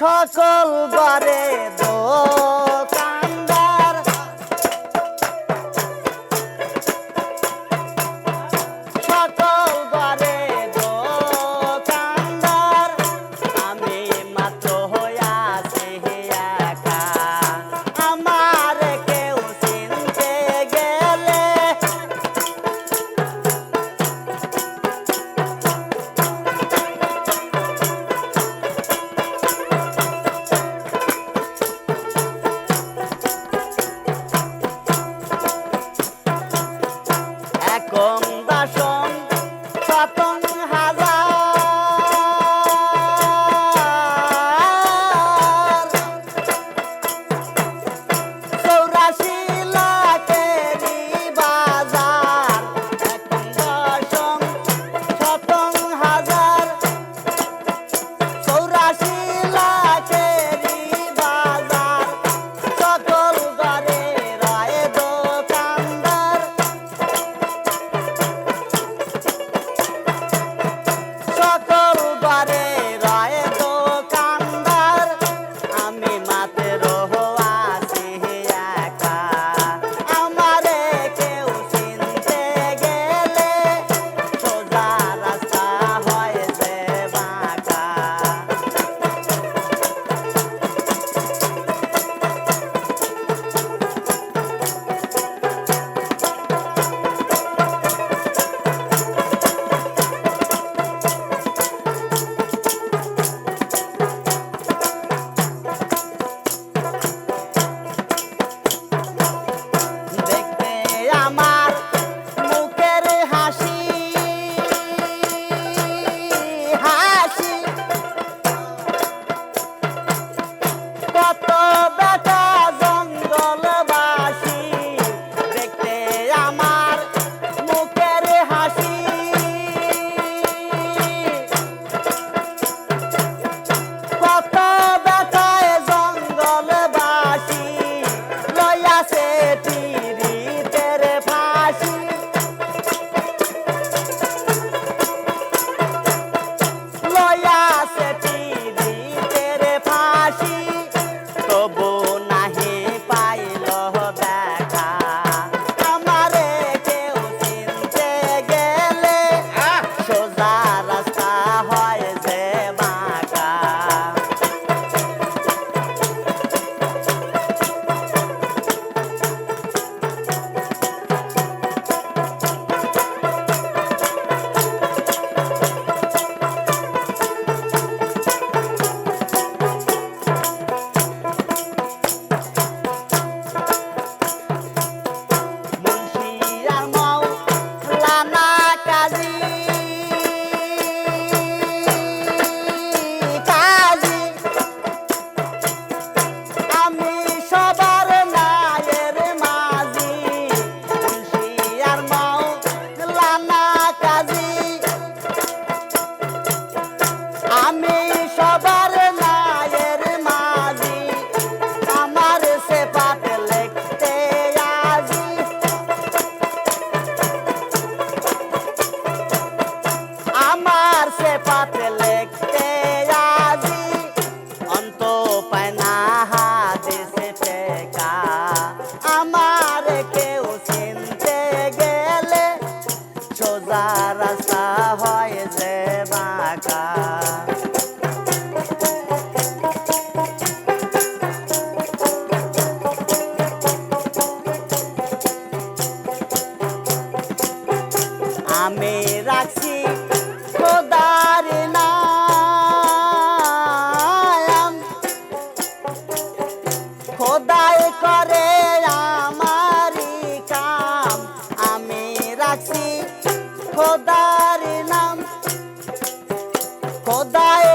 সকল বারে দোষ। Japón. আকাশ আমি রাখছি খোদার নাম। খোদায় খোদায়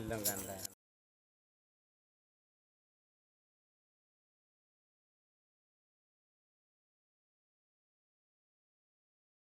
ขึ้นงกันได้